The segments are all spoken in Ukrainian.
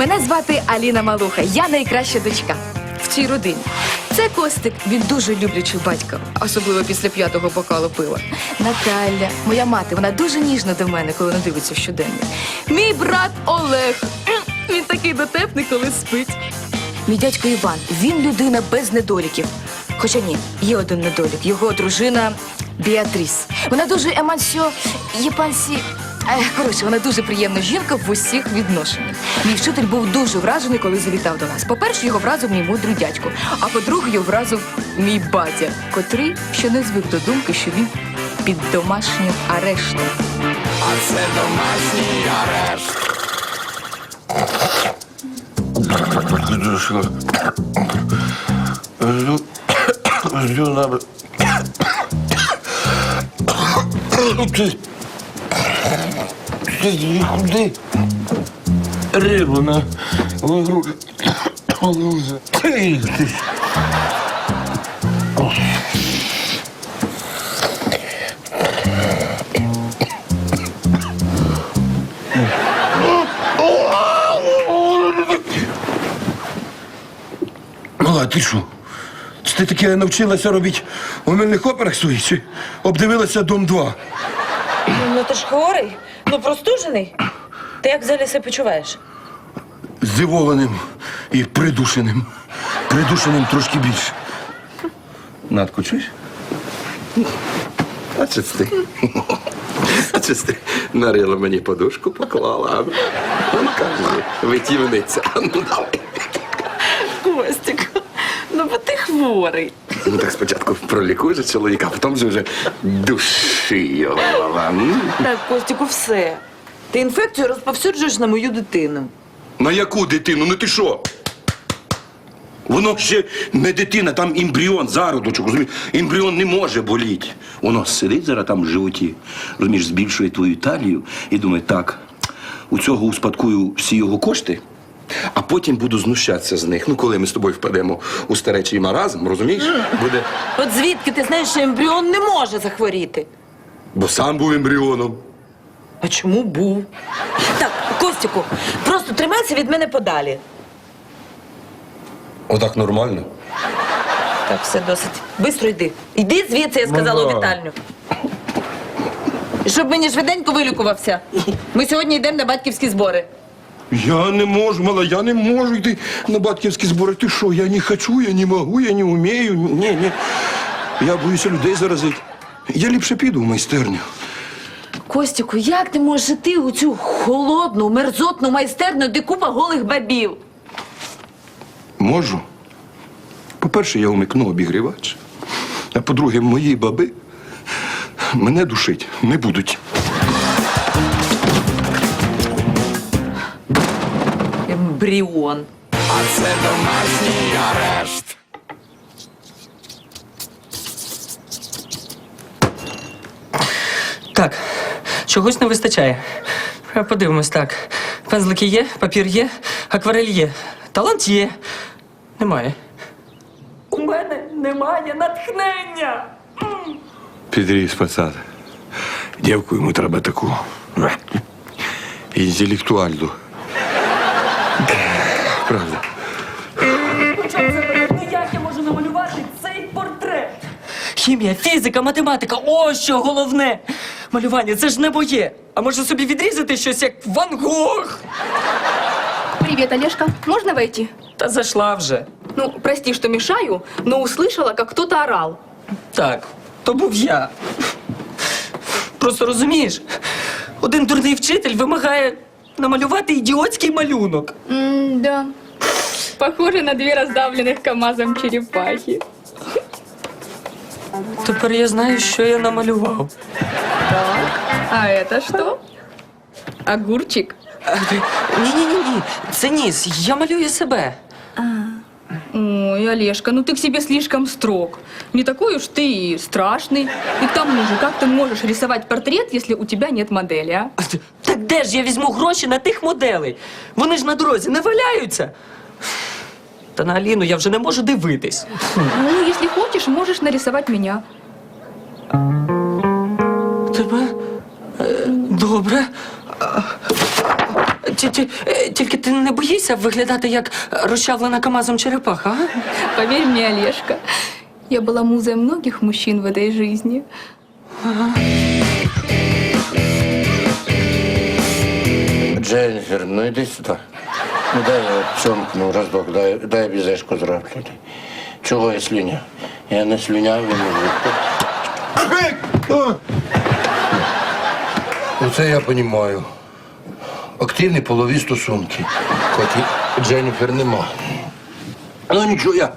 Мене звати Аліна Малуха. Я найкраща дочка в цій родині. Це Костик, він дуже люблячий батько, особливо після п'ятого бокалу пива. Наталя, моя мати, вона дуже ніжна до мене, коли не дивиться в щоденник. Мій брат Олег. Він такий дотепний, коли спить. Мій дядько Іван, він людина без недоліків. Хоча ні, є один недолік. Його дружина Біатріс. Вона дуже емансіо, єпансі. Е, Коротше, вона дуже приємна жінка в усіх відношеннях. Мій вчитель був дуже вражений, коли завітав до нас. По-перше, його вразив мій мудрий дядько, а по-друге, його вразив мій батя, котрий ще не звик до думки, що він під домашнім арештом. Дедушка. Жду, жду на... Ну ти... Ти нікуди. Рибу на... в. Ти, ти. Мала, ти що? Це ти таке навчилася робити у мильних операх своїх чи обдивилася дом 2? Ну ти ж хворий, ну простужений. Ти як взагалі себе почуваєш? Здивованим і придушеним. Придушеним трошки більше. Надко, чуєш? А це ти? А це ти нарила мені подушку, поклала. Ну, кажи, витівниця. Ну, давай. Костик, ну бо ти хворий. Ну так спочатку пролікуй же чоловіка, а потім вже души його. Так, Костику, все. Ти інфекцію розповсюджуєш на мою дитину. На яку дитину? Ну ти що? Воно ще не дитина, там ембріон, зародочок, розумієш? Ембріон не може боліти. Воно сидить зараз там в животі, розумієш, збільшує твою талію і думає, так, у цього успадкую всі його кошти, а потім буду знущатися з них. Ну, коли ми з тобою впадемо у старечий маразм, розумієш? Буде. От звідки ти знаєш, що ембріон не може захворіти? Бо сам був ембріоном. А чому був? Так, Костику, просто тримайся від мене подалі. Отак нормально. Так, все досить. Бистро йди. Йди звідси, я сказала у Мама. вітальню. Щоб мені швиденько вилікувався. Ми сьогодні йдемо на батьківські збори. Я не можу, мала, я не можу йти на батьківські збори. Ти що? Я не хочу, я не можу, я не вмію. Ні, ні. Я боюся людей заразити. Я ліпше піду в майстерню. Костіку, як ти можеш йти у цю холодну, мерзотну майстерню, де купа голих бабів? Можу. По-перше, я умикну обігрівач. А по-друге, мої баби мене душить не будуть. Ембріон. Так, чогось не вистачає. Подивимось так. Пензлики є, папір є, акварель є. Талант є. Немає. У мене немає натхнення. Підріс пацан. Дівку йому треба таку. Інтелектуальну. Правда. Ну як я можу намалювати цей портрет? Хімія, фізика, математика ось що головне. Малювання це ж не моє. А може собі відрізати щось як Ван Гог? Привіт, Олежка. Можна войти? Та зайшла вже. Ну, прости, что мешаю, но услышала, как кто-то орал. Так, то був я. Просто розумієш, один дурний вчитель вимагає намалювати ідіотський малюнок. да. Похоже на две раздавленных КамАЗом черепахи. Тепер я знаю, що я намалював. А это что? Огурчик. Ні-ні-ні, ні, це ніс. Я малюю себе. Ой, Олежка, ну ты к себе слишком строг. Не такой уж ты и страшный. И к тому же, как ты можешь рисовать портрет, если у тебя нет модели, а? Так де ж я візьму гроші на тих моделей? Вони ж на дорозі не валяються. Та на Аліну я вже не можу дивитись. Ну, если хочешь, можешь нарисовать меня. Тебе? Е, Добре. А, ті- ті- е, Тільки ти не боїшся виглядати як розчавлена КАМАЗом черепаха, а? Поверь мне, Олежка, я была музой многих мужчин в этой жизни. Дженніфер, ну йди сюди. Ну дай я цьомкну разок, дай, дай бізешку зроблю. Чого я слюня? Я не слюнявий мужик. Оце я розумію. Активні полові стосунки. Хоч і Дженніфер нема. Ну нічого, я,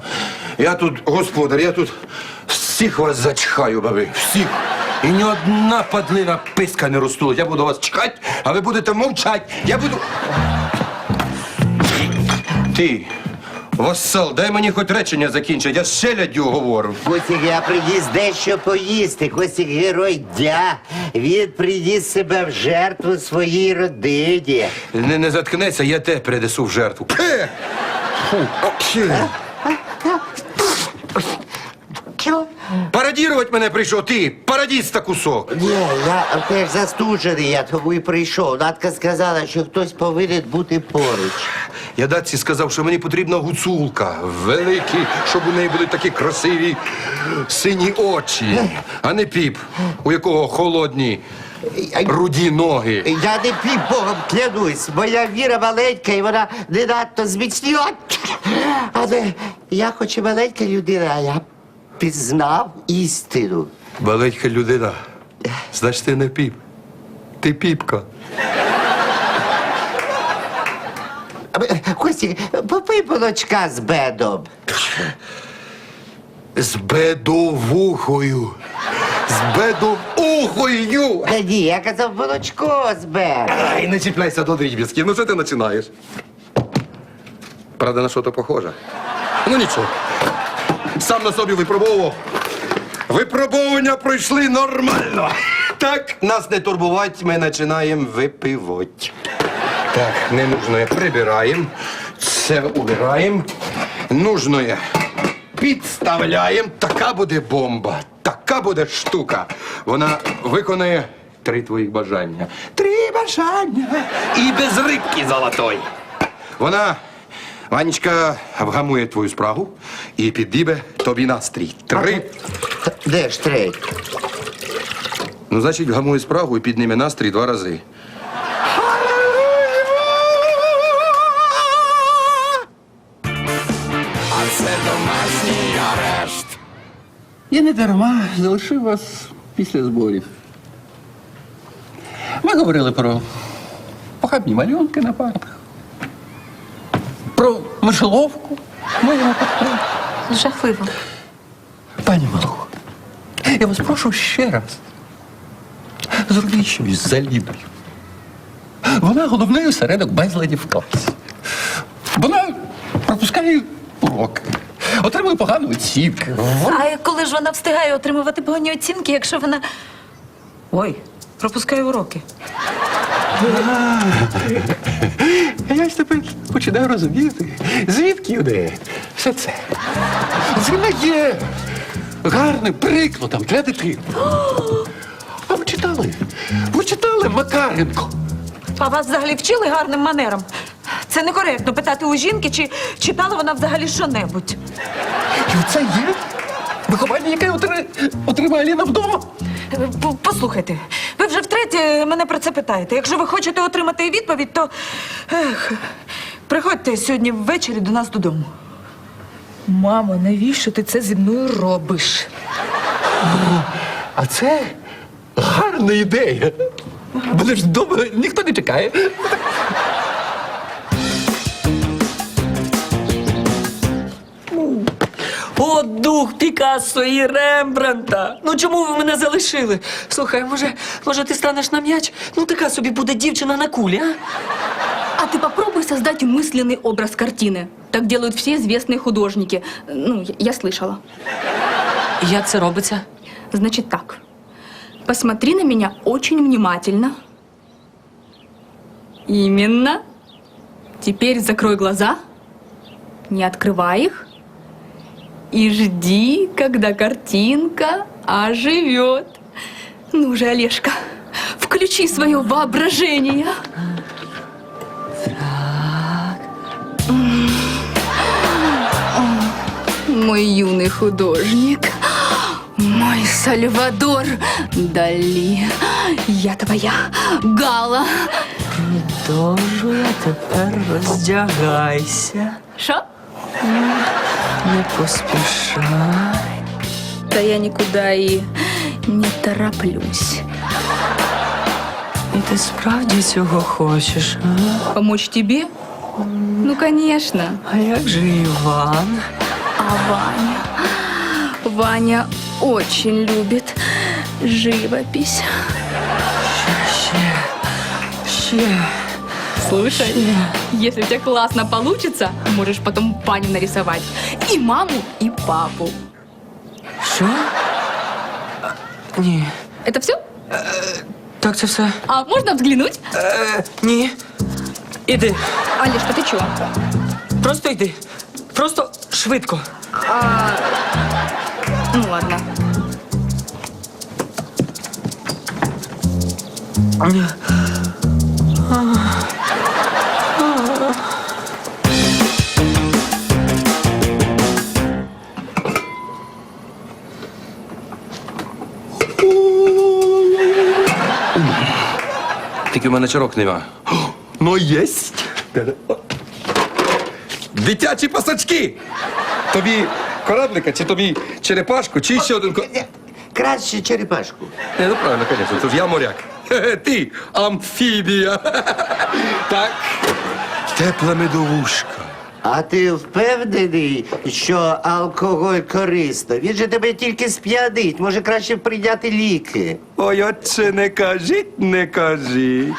я тут господар, я тут всіх вас зачхаю, баби, всіх. І ні одна падлина писка не розтулить. Я буду вас чекати, а ви будете мовчати. Я буду. Ти, вассал, дай мені хоч речення закінчити, я з челяддю говорю. Костік, я приніс дещо поїсти. Костік герой дня. Він приніс себе в жертву своїй родині. Не, не заткнеться, я те перенесу в жертву. Пе! Фу, апче. Чого? Пародірувати мене прийшов ти, пародіста кусок. Ні, я теж застужений, я тому і прийшов. Натка сказала, що хтось повинен бути поруч. Я датці сказав, що мені потрібна гуцулка. Великі, щоб у неї були такі красиві сині очі, а не піп, у якого холодні руді ноги. Я не пів Богом клянусь, моя віра маленька і вона не надто зміцні. Але я хоч і маленька людина, а я пізнав істину. Велика людина. Значить, ти не піп. Ти піпка. Костік, попий молочка з бедом. З бедовухою. З бедовухою. Та ні, я казав молочко з бедом. Ай, не чіпляйся до дріб'язків. Ну що ти починаєш? Правда, на що то похоже? Ну нічого. Сам на собі випробовував. Випробовування пройшли нормально. Так, нас не турбувати, ми починаємо випивати. Так, ненужне прибираємо. Це убираємо. Нужне підставляємо. Така буде бомба. Така буде штука. Вона виконає три твоїх бажання. Три бажання. І без рибки золотої. Вона, Ванечка, вгамує твою спрагу і підібе тобі настрій. Три. Де ж третій? Ну, значить, вгамує спрагу і підніме настрій два рази. Я не дарма залишив вас після зборів. Ми говорили про похабні малюнки на партах, про мишеловку в моєму портреті. Жахливо. Пані Малух, я вас прошу ще раз. Зробіть щось за Лідою. Вона головний осередок безладів в класі. Вона пропускає уроки, отримує погану оцінку. А коли ж вона встигає отримувати погані оцінки, якщо вона. Ой, пропускає уроки. А я ж тепер починаю розуміти, звідки в неї все це. Вона є гарним прикладом для дитини. А ви читали? Ви читали Макаренко? А вас взагалі вчили гарним манерам? Це некоректно питати у жінки, чи читала вона взагалі що-небудь. І це є виховання, яке отримає Ліна вдома. Е, Послухайте, ви вже втретє мене про це питаєте. Якщо ви хочете отримати відповідь, то ех, приходьте сьогодні ввечері до нас додому. Мамо, навіщо ти це зі мною робиш? А це гарна ідея. Мене ж вдома ніхто не чекає. О, дух Пікассо і Рембранта! Ну чому ви мене залишили? Слухай, може, може ти станеш на м'яч? Ну така собі буде дівчина на кулі, а? А ты попробуй создать мысленный образ картины. Так делают все известные художники. Ну, я- я слышала. Як це робиться? Значит так. Посмотри на меня очень внимательно. Именно. Теперь закрой глаза, не открывай их, и жди, когда картинка оживет. Ну же, Олежка, включи свое воображение. Мой юный художник, мой Сальвадор Дали, я твоя Гала. Продолжу, а теперь раздягайся. Шо? Mm Не поспішай. Да я никуда и не тороплюсь. І ти справді цього хочеш, а? Помочь тебе? Ну, конечно. А як же Іван? А Ваня? Ваня очень любит живопись. Ще, ще. Слушай, если у тебя классно получится, можешь потом Ваню нарисовать. И маму, и папу. Що? Ні. Это все? Так це все. А можно взглянуть? Е, ні. Іди. Олежка, ты чё? Просто йди. Просто швидко. Ну ладно. Тільки Мене чарок нема. Ну, єсть. Дитячі пасачки! Тобі кораблика, чи тобі черепашку, чи ще один ко... Ні, Краще черепашку. Не, ну правильно, звісно, це ж я моряк. Хе-хе, Ти амфібія. Так. Тепла медовушка. А ти впевнений, що алкоголь корисно? Він же тебе тільки сп'янить. Може краще прийняти ліки. Ой, отче, не кажіть, не кажіть.